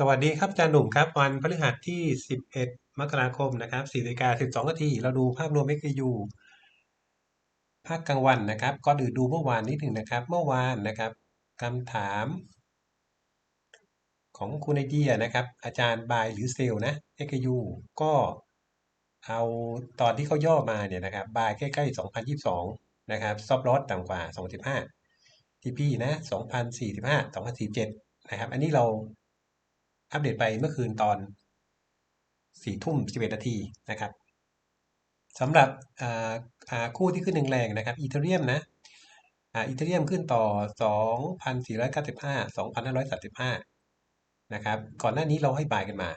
สวัสดีครับอาจารย์หนุ่มครับวันพฤหัสที่ 11 มกราคมนะครับ4นาฬิกา12นาทีเราดูภาพรวม XAU ภาคกลางวันนะครับก็ดูดูเมื่อวานนิดหนึ่งนะครับ เมื่อวานนะครับคำถาม ของคุณไอเดียนะครับ อาจารย์บายหรือเซลนะ XAU ก็เอาตอนที่เขาย่อมาเนี่ยนะครับบายใกล้ๆ 2022 นะครับ ซอฟลอสต่ำกว่า2015 TP นะ 2045 2047 นะครับ อันนี้เรา อัปเดตไปเมื่อคืนตอนสี่ทุ่มสิบเอ็ดนาทีนะครับสำหรับคู่ที่ขึ้นแรงๆนะครับอีเทเรียมนะอีเทเรียมขึ้นต่อ 2,495 2,535 นะครับ ก่อนหน้านี้เราให้บายกันมา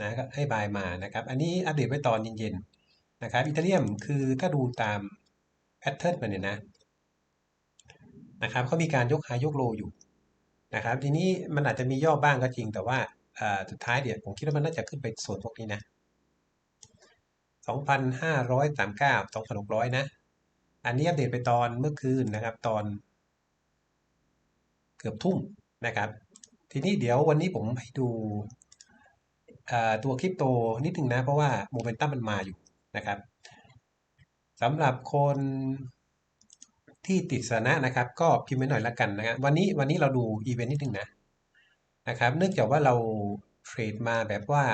นะให้บายมานะครับ อันนี้อัปเดตไว้ตอนเย็นๆนะครับอีเทเรียมคือถ้าดูตามแพทเทิร์นมันเนี่ยนะนะครับเขามีการยกหายกโลอยู่ นะครับ ทีนี้มันอาจจะมีย่อบ้างก็จริง แต่ว่าสุดท้ายเดี๋ยวผมคิดว่ามันน่าจะขึ้นไปส่วนพวกนี้นะ2,539 2,600 นะ อันนี้อัปเดตไปตอนเมื่อคืนนะครับ ตอนเกือบทุ่มนะครับ ทีนี้เดี๋ยววันนี้ผมให้ดูตัวคริปโตนิดนึงนะ เพราะว่าโมเมนตัมมันมาอยู่นะครับสำหรับคน ที่ติดสนะนะครับ ก็พิมพ์ไว้หน่อยละกันนะครับวันนี้วันนี้เราดูอีเวนต์นิดนึงนะนะครับ เนื่องจากว่าเราเทรดมาแบบว่า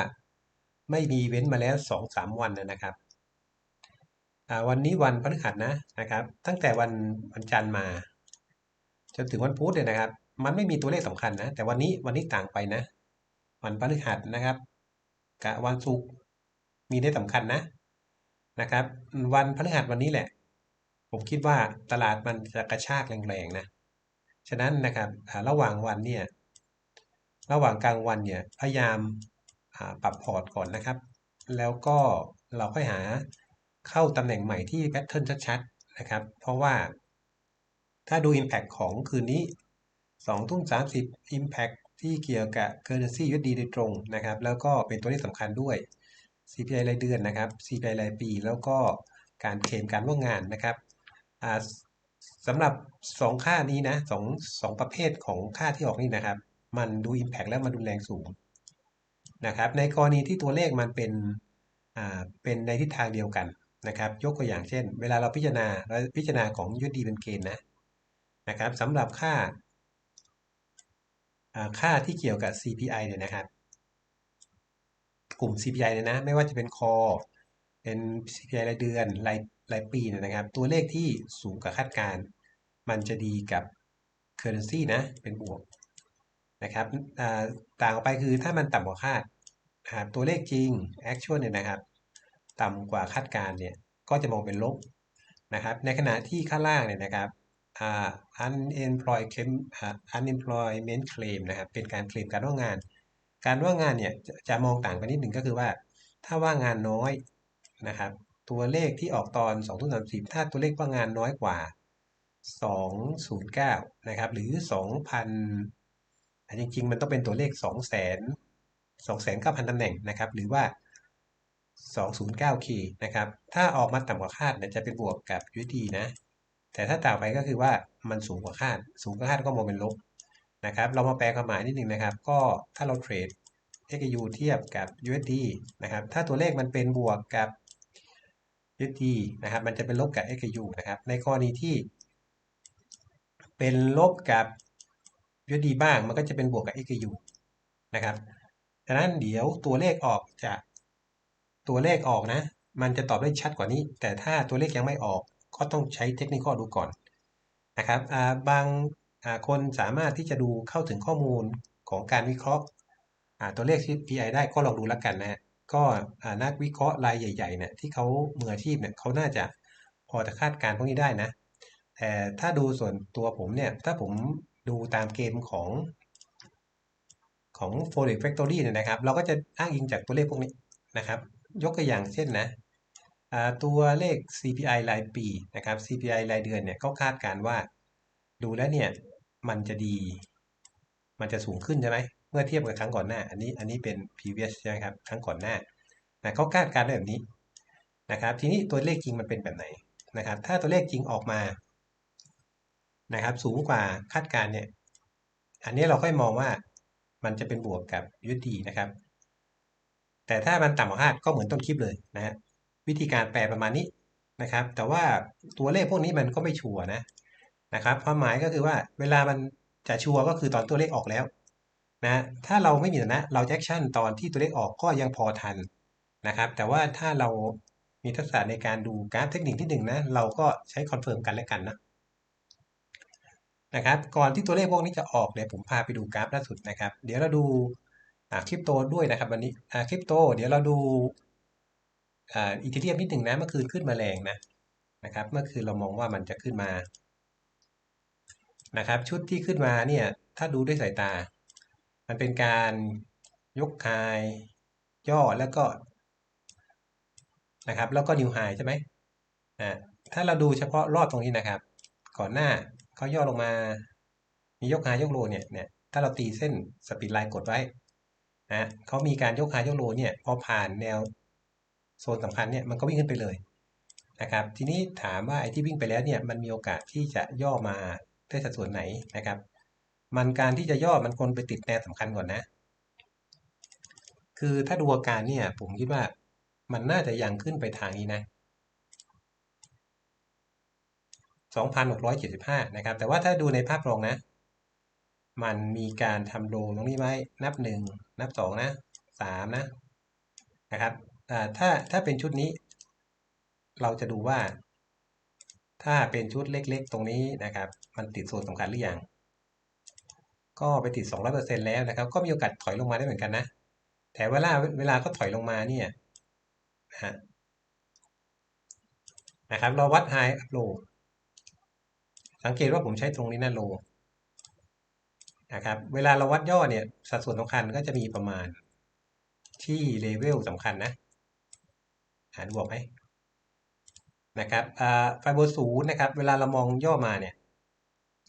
ไม่มีอีเวนต์มาแล้วสองสามวันนะครับวันนี้วันพฤหัสนะนะครับ ตั้งแต่วันวันจันทร์มา จนถึงวันพุธเนี่ยนะครับ มันไม่มีตัวเลขสำคัญนะ แต่วันนี้วันนี้ต่างไปนะ วันพฤหัสนะครับกับวันศุกร์มีได้สำคัญนะนะครับ วันพฤหัสวันนี้แหละ ผมคิดว่าตลาดมันจะกระชากแรงๆนะ ฉะนั้นนะครับระหว่างวันเนี่ย ระหว่างกลางวันเนี่ยพยายามปรับพอร์ตก่อนนะครับ แล้วก็เราค่อยหาเข้าตำแหน่งใหม่ที่แพทเทิร์นชัดๆนะครับ เพราะว่าถ้าดู Impact ของคืนนี้2ทุ่ม30 Impact ที่เกี่ยวกับ Currency USD โดยตรงนะครับ แล้วก็เป็นตัวเลขสำคัญด้วย CPI รายเดือนนะครับ CPI รายปี แล้วก็การเคลมการว่างงานนะครับ สำหรับสองค่านี้นะสองสองประเภทของค่าที่ออกนี่นะครับ มันดู Impact แล้วมันดูแรงสูงนะครับ ในกรณีที่ตัวเลขมันเป็นอ่าเป็นในทิศทางเดียวกันนะครับ ยกตัวอย่างเช่น เวลาเราพิจารณาเราพิจารณาของยุดดีเป็นเกณฑ์นะนะครับสำหรับค่าค่าที่เกี่ยวกับ CPI เนี่ยนะครับ กลุ่ม CPI เนี่ยนะ ไม่ว่าจะเป็นคอเป็น CPI รายเดือนราย รายปีนะครับ ตัวเลขที่สูงกว่าคาดการมันจะดีกับ Currency นะ เป็นบวกนะครับต่างออกไปคือถ้ามันต่ำกว่าคาดตัวเลขจริง actual เนี่ยนะครับ ต่ำกว่าคาดการเนี่ยก็จะมองเป็นลบนะครับในขณะที่ข้างล่างเนี่ยนะครับ unemployed claim unemployment claim นะครับเป็นการเคลมการว่างงาน การว่างงานเนี่ยจะมองต่างกันนิดหนึ่งก็คือว่า ถ้าว่างงานน้อยนะครับ ตัวเลขที่ออกตอน2ทุ่มสามสิบถ้าตัวเลขว่างงานน้อยกว่า 209 นะครับ หรือ 2,000จริง ๆ มันต้องเป็นตัวเลข 2 0 0 0 0 2 9 0 0 0ตำแหน่งนะครับ หรือว่า 209K นะครับ ถ้าออกมาต่ำกว่าคาดเนี่ยจะเป็นบวกกับ USD นะ แต่ถ้าต่างไปก็คือว่ามันสูงกว่าคาด สูงกว่าคาดก็มองเป็นลบนะครับ เรามาแปลความหมายนิดนึงนะครับ ก็ถ้าเราเทรด XU เทียบกับ USD นะครับ ถ้าตัวเลขมันเป็นบวกกับ USD นะครับ มันจะเป็นลบกับ XU นะครับ ในกรณีที่ เป็นลบกับ USD บ้าง มันก็จะเป็นบวกกับ XU นะครับดังนั้นเดี๋ยวตัวเลขออกจะตัวเลขออกนะ มันจะตอบได้ชัดกว่านี้ แต่ถ้าตัวเลขยังไม่ออกก็ต้องใช้เทคนิคดูก่อนนะครับบางคนสามารถที่จะดูเข้าถึงข้อมูลของการวิเคราะห์ตัวเลขที่ PI ได้ก็ลองดูแล้วกันนะฮะ ก็นักวิเคราะห์รายใหญ่ๆเนี่ยที่เขามืออาชีพเนี่ยเขาน่าจะพอจะคาดการณ์พวกนี้ได้นะ แต่ถ้าดูส่วนตัวผมเนี่ย ถ้าผมดูตามเกมของของ Forex Factory เนี่ยนะครับ เราก็จะอ้างอิงจากตัวเลขพวกนี้นะครับ ยกตัวอย่างเช่นนะตัวเลข CPI รายปีนะครับ CPI รายเดือนเนี่ยก็คาดการว่า ดูแล้วเนี่ย มันจะดี มันจะสูงขึ้นใช่ไหม มื่อเทียบกับครั้งก่อนหน้า อันนี้อันนี้เป็น previous ใช่ไหมครับครั้งก่อนหน้านะเขาคาดการณ์แบบนี้นะครับ ทีนี้ตัวเลขจริงมันเป็นแบบไหนนะครับ ถ้าตัวเลขจริงออกมานะครับ สูงกว่าคาดการณ์เนี่ยอันนี้เราค่อยมองว่ามันจะเป็นบวกกับ USD นะครับ แต่ถ้ามันต่ำกว่าคาดก็เหมือนต้นคลิปเลยนะฮะวิธีการแปลประมาณนี้นะครับ แต่ว่าตัวเลขพวกนี้มันก็ไม่ชัวร์นะนะครับ ความหมายก็คือว่าเวลามันจะชัวร์ก็คือตอนตัวเลขออกแล้ว นะถ้าเราไม่มีนะเราแอคชั่นตอนที่ตัวเลขออกก็ยังพอทันนะครับ แต่ว่าถ้าเรามีทักษะในการดูกราฟเทคนิคที่หนึ่งนะเราก็ใช้คอนเฟิร์มกันและกันนะนะครับ ก่อนที่ตัวเลขพวกนี้จะออกเนี่ยผมพาไปดูกราฟล่าสุดนะครับ เดี๋ยวเราดูคริปโตด้วยนะครับวันนี้คริปโต เดี๋ยวเราดูอีเทเรียมนิดหนึ่งนะเมื่อคืนขึ้นมาแรงนะนะครับ เมื่อคืนเรามองว่ามันจะขึ้นมานะครับ ชุดที่ขึ้นมาเนี่ยถ้าดูด้วยสายตา มันเป็นการยกคายย่อแล้วก็นะครับ แล้วก็นิวไฮใช่ไหมอ่าถ้าเราดูเฉพาะรอบตรงนี้นะครับ ก่อนหน้าเขาย่อลงมา มียกไฮยกโลเนี่ยเนี่ยถ้าเราตีเส้นสปีดไลน์กดไว้นะเขามีการยกไฮยกโลเนี่ยพอผ่านแนวโซนสำคัญเนี่ยมันก็วิ่งขึ้นไปเลยนะครับ ทีนี้ถามว่าไอ้ที่วิ่งไปแล้วเนี่ยมันมีโอกาสที่จะย่อมาได้สัดส่วนไหนนะครับ มันการที่จะย่อมันควรไปติดแนวสำคัญก่อนนะ คือถ้าดูอาการเนี่ย ผมคิดว่ามันน่าจะยังขึ้นไปทางนี้นะ 2,675 นะครับ แต่ว่าถ้าดูในภาพรองนะ มันมีการทำโลตรงนี้ไว้ นับ 1 นับ 2 นะ 3 นะ นะครับถ้าถ้าเป็นชุดนี้ เราจะดูว่า ถ้าเป็นชุดเล็กๆ ตรงนี้นะครับ มันติดโซนสำคัญหรือยัง ก็ไปติด 200%แล้วนะครับ ก็มีโอกาสถอยลงมาได้เหมือนกันนะ แต่เวลาเวลาก็ถอยลงมาเนี่ยนะครับ เราวัด high up low สังเกตว่าผมใช้ตรงนี้นะ low นะครับ เวลาเราวัดย่อเนี่ย สัดส่วนสำคัญก็จะมีประมาณที่เลเวลสำคัญนะ หาดูบอกไหมนะครับไฟโบศูนย์นะครับ เวลาเรามองย่อมาเนี่ย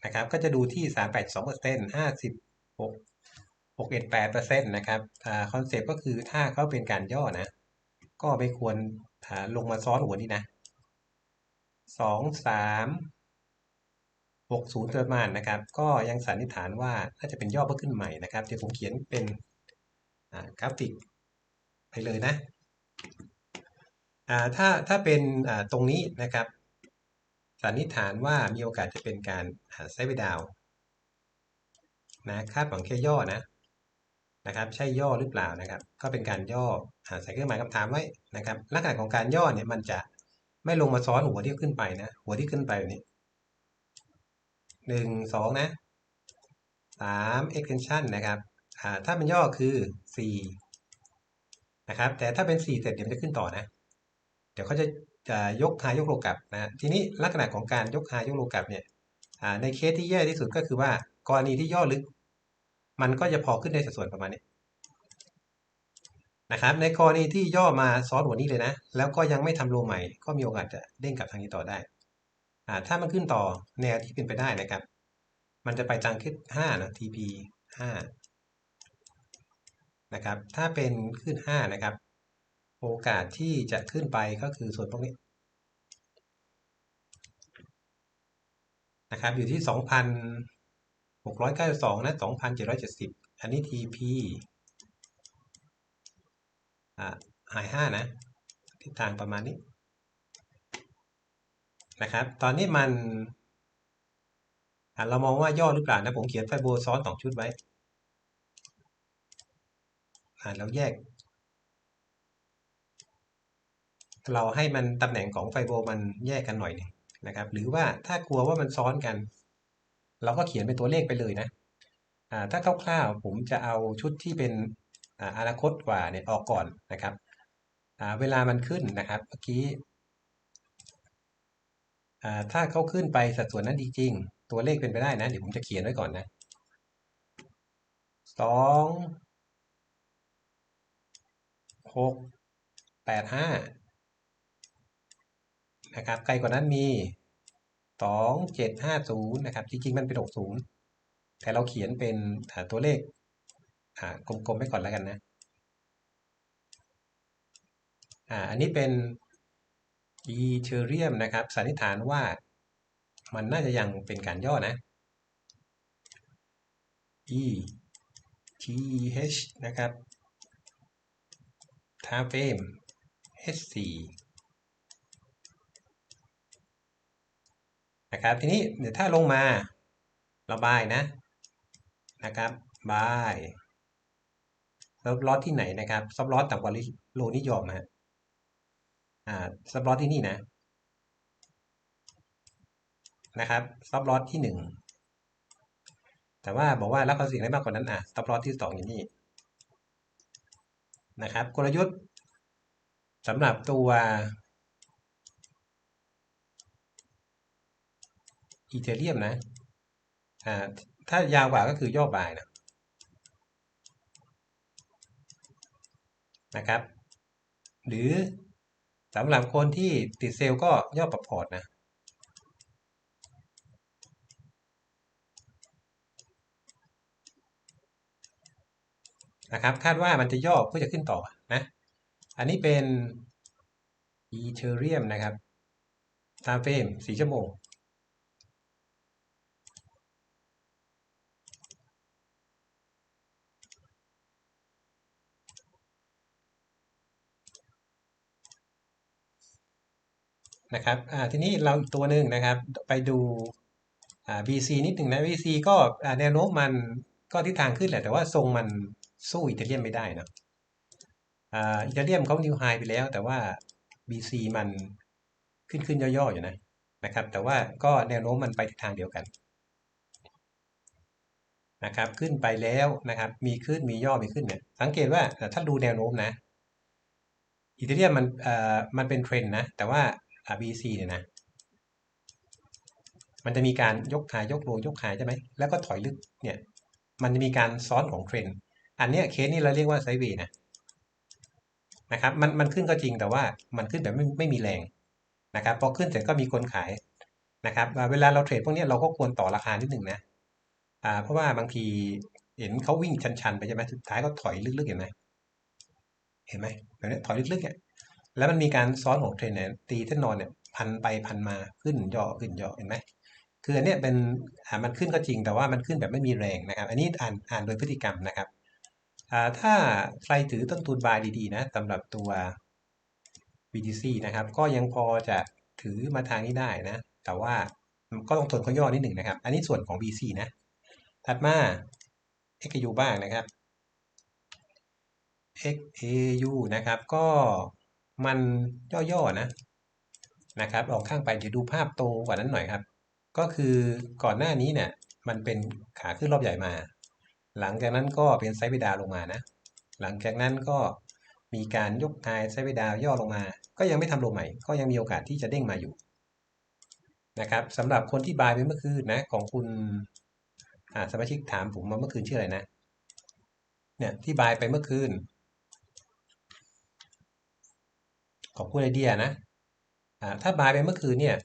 นะครับก็จะดูที่สามแปดสองเปอร์เซ็นต์ห้าสิบหกหกเอ็ดแปดเปอร์เซ็นต์นะครับคอนเซปต์ก็คือถ้าเขาเป็นการย่อนะ ก็ไม่ควรลงมาซ้อนหัวนี้นะสองสามหกศูนย์ประมาณนะครับ ก็ยังสันนิษฐานว่าน่าจะเป็นย่อเพิ่มขึ้นใหม่นะครับ เดี๋ยวผมเขียนเป็นกราฟิกไปเลยนะถ้าถ้าเป็นตรงนี้นะครับ สันนิษฐานว่ามีโอกาสจะเป็นการไซด์ไปดาวนะคาดหวังแค่ย่อนะนะครับใช่ย่อหรือเปล่านะครับ ก็เป็นการย่อใส่เครื่องหมายคำถามไว้นะครับลักษณะของการย่อเนี่ยมันจะไม่ลงมาซ้อนหัวที่ขึ้นไปนะ หัวที่ขึ้นไปแบบนี้หนึ่งสองนะสาม extension นะครับถ้าเป็นย่อคือสี่นะครับแต่ถ้าเป็นสี่เสร็จเดี๋ยวจะขึ้นต่อนะ เดี๋ยวเขาจะ จะยกหายกโลกลับนะทีนี้ลักษณะของการยกหายกโลกลับเนี่ยในเคสที่แย่ที่สุดก็คือว่า กรณีที่ย่อลึก มันก็จะพอขึ้นได้สัดส่วนประมาณนี้นะครับ ในกรณีที่ย่อมาซ้อนหัวนี้เลยนะ แล้วก็ยังไม่ทำโลใหม่ ก็มีโอกาสจะเด้งกลับทางนี้ต่อได้อ่าถ้ามันขึ้นต่อแนวที่เป็นไปได้นะครับ มันจะไปจังขึ้นห้านะ TP ห้านะครับ ถ้าเป็นขึ้นห้านะครับ โอกาสที่จะขึ้นไปก็คือส่วนพวกนี้นะครับอยู่ที่สองพันหกร้อยเก้าสองนะสองพันเจ็ดร้อยเจ็ดสิบอันนี้ TP อ่าหายห้านะ ทิศทางประมาณนี้นะครับ ตอนนี้มันเรามองว่าย่อหรือเปล่านะ ผมเขียนไฟโบซ้อนสองชุดไว้แล้วแยก เราให้มันตำแหน่งของไฟโบมันแยกกันหน่อยนึงนะครับ หรือว่าถ้ากลัวว่ามันซ้อนกัน เราก็เขียนเป็นตัวเลขไปเลยนะถ้าคร่าวๆผมจะเอาชุดที่เป็นอนาคตกว่าเนี่ยออกก่อนนะครับเวลามันขึ้นนะครับเมื่อกี้ถ้าเขาขึ้นไปสัดส่วนนั้นจริงๆตัวเลขเป็นไปได้นะ เดี๋ยวผมจะเขียนไว้ก่อนนะสองหกแปดห้า นะครับไกลกว่านั้นมีสองเจ็ดห้าศูนย์นะครับ จริงๆ มันเป็นหกศูนย์แต่เราเขียนเป็นตัวเลขกลมๆไว้ก่อนแล้วกันนะอ่าอันนี้เป็นอีเทเรียมนะครับ สันนิษฐานว่ามันน่าจะยังเป็นการย่อนะ E T th นะครับ time frame h4 นะครับ ทีนี้เดี๋ยวถ้าลงมาระบายนะนะครับบายซับล็อตที่ไหนนะครับซับล็อตต่ำกว่าโลนิยมนะอ่าซับล็อตที่นี่นะนะครับซับล็อตที่หนึ่งแต่ว่าบอกว่ารับภาษีได้มากกว่านั้นอะซับล็อตที่สองอย่างนี้นะครับกลยุทธ์สำหรับตัว อีเทเรียมนะอ่าถ้ายาวกว่าก็คือย่อบายนะนะครับ หรือสำหรับคนที่ติดเซลล์ก็ย่อปรับพอร์ตนะนะครับคาดว่ามันจะย่อเพื่อจะขึ้นต่อนะ อันนี้เป็นอีเทเรียมนะครับตามเฟรม4ชั่วโมง นะครับทีนี้เราอีกตัวหนึ่งนะครับ ไปดู BC นิดหนึ่งนะ BC ก็แนวโน้มมันก็ทิศทางขึ้นแหละ แต่ว่าทรงมันสู้อิตาเลียนไม่ได้นะอิตาเลียนเขานิวไฮไปแล้ว แต่ว่า BC มันขึ้นขึ้นย่อๆอยู่นะนะครับ แต่ว่าก็แนวโน้มมันไปทิศทางเดียวกันนะครับ ขึ้นไปแล้วนะครับ มีขึ้นมีย่อมีขึ้นเนี่ย สังเกตว่าถ้าดูแนวโน้มนะ อิตาเลียนมันเอ่อมันเป็นเทรนด์นะ แต่ว่า BC เนี่ยนะ มันจะมีการยกขายยกโลยกขายใช่ไหม แล้วก็ถอยลึกเนี่ย มันจะมีการซ้อนของเทรน อันนี้เคสนี้เราเรียกว่าไซเวย์นะ นะครับ มันมันขึ้นก็จริงแต่ว่ามันขึ้นแบบไม่ไม่มีแรงนะครับ พอขึ้นเสร็จก็มีคนขายนะครับ เวลาเราเทรดพวกนี้เราก็ควรต่อราคานิดหนึ่งนะ อ่า เพราะว่าบางทีเห็นเขาวิ่งชันๆ ไปใช่ไหมสุดท้ายก็ถอยลึกๆเห็นไหมเห็นไหมแบบนี้ถอยลึกๆเนี่ย แล้วมันมีการซ้อนของเทรนเนตีเส้นนอนเนี่ยพันไปพันมาขึ้นย่อขึ้นย่อเห็นไหมคืออันนี้เป็นอ่ามันขึ้นก็จริงแต่ว่ามันขึ้นแบบไม่มีแรงนะครับ อันนี้อ่านอ่านโดยพฤติกรรมนะครับอ่าถ้าใครถือต้นทุนบายดีๆนะสำหรับตัว BTC นะครับ ก็ยังพอจะถือมาทางนี้ได้นะ แต่ว่าก็ต้องทนเขาย่อนิดหนึ่งนะครับ อันนี้ส่วนของ BC นะ ถัดมา XAU บ้างนะครับ XAU นะครับก็ มันย่อๆนะนะครับออกข้างไปเดี๋ยวดูภาพโตกว่านั้นหน่อยครับ ก็คือก่อนหน้านี้เนี่ยมันเป็นขาขึ้นรอบใหญ่มา หลังจากนั้นก็เป็นไซด์เวดาลงมานะ หลังจากนั้นก็มีการยกไฮไซด์เวดาย่อลงมา ก็ยังไม่ทำลงใหม่ ก็ยังมีโอกาสที่จะเด้งมาอยู่นะครับสำหรับคนที่บายไปเมื่อคืนนะของคุณสมาชิกถามผมมาเมื่อคืนชื่ออะไรนะเนี่ยที่บายไปเมื่อคืน ขอบคุณไอเดียนะถ้าบายไปเมื่อคืนเนี่ย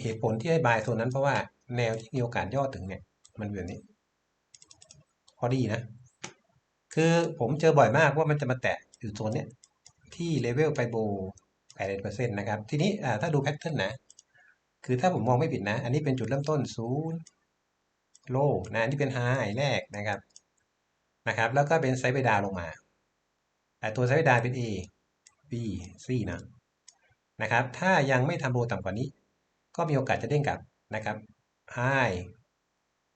เหตุผลที่ให้บายโซนนั้นเพราะว่าแนวที่มีโอกาสย่อถึงเนี่ยมันแบบนี้ พอดีนะ คือผมเจอบ่อยมากว่ามันจะมาแตะอยู่โซนเนี้ยที่เลเวลไปโบแปดเปอร์เซ็นต์นะครับ ทีนี้ถ้าดูแพทเทิร์นนะ คือถ้าผมมองไม่ผิดนะ อันนี้เป็นจุดเริ่มต้นศูนย์โลนะนี่เป็นไฮแรกนะครับนะครับ แล้วก็เป็นไซด์เบดาลงมาแต่ตัวไซด์เบดาเป็น A B C นะนะครับ ถ้ายังไม่ทำโลต่ำกว่านี้ ก็มีโอกาสจะเด้งกลับนะครับ High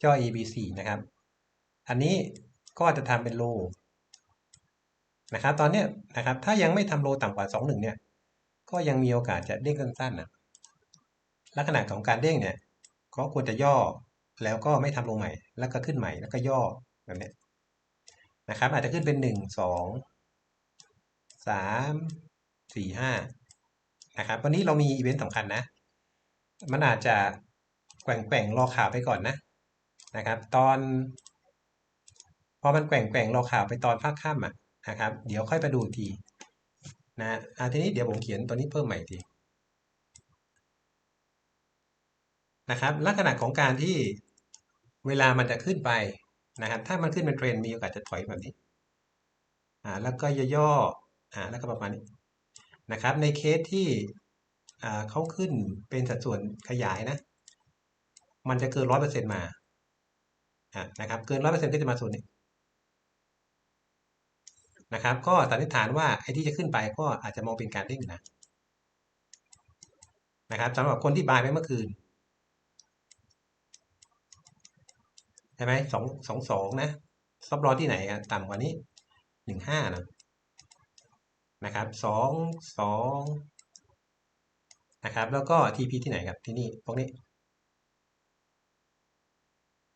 ย่อ ABC นะครับ อันนี้ก็จะทำเป็นโลนะครับ ตอนนี้นะครับ ถ้ายังไม่ทำโลต่ำกว่า 21 เนี่ย ก็ยังมีโอกาสจะเด้งสั้นๆนะลักษณะของการเด้งเนี่ยก็ควรจะย่อแล้วก็ไม่ทำลงใหม่ แล้วก็ขึ้นใหม่แล้วก็ย่อแบบนี้นะครับ อาจจะขึ้นเป็น 1 2สาม สี่ห้านะครับวันนี้เรามีอีเวนต์สำคัญนะ มันอาจจะแกว่งแกว่งรอข่าวไปก่อนนะนะครับ ตอนพอมันแกว่งแกว่งรอข่าวไปตอนภาคค่ำอะนะครับ เดี๋ยวค่อยไปดูทีนะอ่าทีนี้เดี๋ยวผมเขียนตัวนี้เพิ่มใหม่ทีนะครับ ลักษณะของการที่เวลามันจะขึ้นไปนะครับ ถ้ามันขึ้นเป็นเทรนมีโอกาสจะถอยแบบนี้อ่าแล้วก็ย่ออ่าแล้วก็ประมาณนี้ นะครับ ในเคสที่เขาขึ้นเป็นสัดส่วนขยายนะ มันจะเกินร้อยเปอร์เซ็นต์มาอ่านะครับ เกินร้อยเปอร์เซ็นต์ก็จะมาส่วนนี้นะครับ ก็สันนิษฐานว่าไอ้ที่จะขึ้นไปก็อาจจะมองเป็นการเด้งนะนะครับสำหรับคนที่บายไปเมื่อคืนใช่ไหมสองสองสองนะซับรอที่ไหนอะต่ำกว่านี้หนึ่งห้านะ นะครับสองสองนะครับแล้วก็ TP ที่ไหนครับที่นี่พวกนี้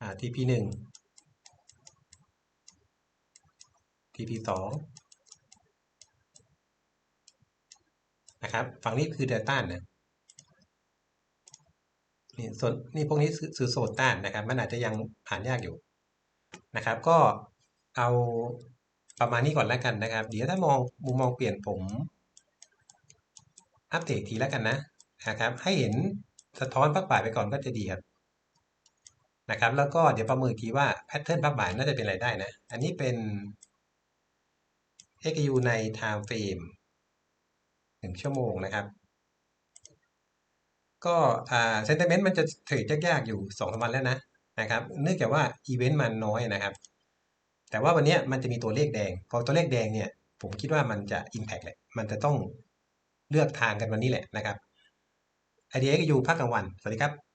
อ่า TP หนึ่ง TP สองนะครับฝั่งนี้คือเดลต้านนะนี่ส่วนนี่พวกนี้คือโซนต้านนะครับ มันอาจจะยังผ่านยากอยู่นะครับ ก็เอา ประมาณนี้ก่อนแล้วกันนะครับ เดี๋ยวถ้ามองมุมมองเปลี่ยนผมอัปเดตทีแล้วกันนะนะครับ ให้เห็นสะท้อนพักบ่ายไปก่อนก็จะดีครับนะครับ แล้วก็เดี๋ยวประเมินทีว่าแพทเทิร์นพักบ่ายน่าจะเป็นอะไรได้นะ อันนี้เป็น XU ใน time frame หนึ่งชั่วโมงนะครับ ก็อ่าเซนติเมนต์มันจะเทรดยากๆอยู่สองสามวันแล้วนะนะครับ เนื่องจากว่าอีเวนต์มันน้อยนะครับ แต่ว่าวันนี้มันจะมีตัวเลขแดง พอตัวเลขแดงเนี่ย ผมคิดว่ามันจะ Impact แหละ มันจะต้องเลือกทางกันวันนี้แหละนะครับไอเดียก็อยู่ภาคกลางวัน สวัสดีครับ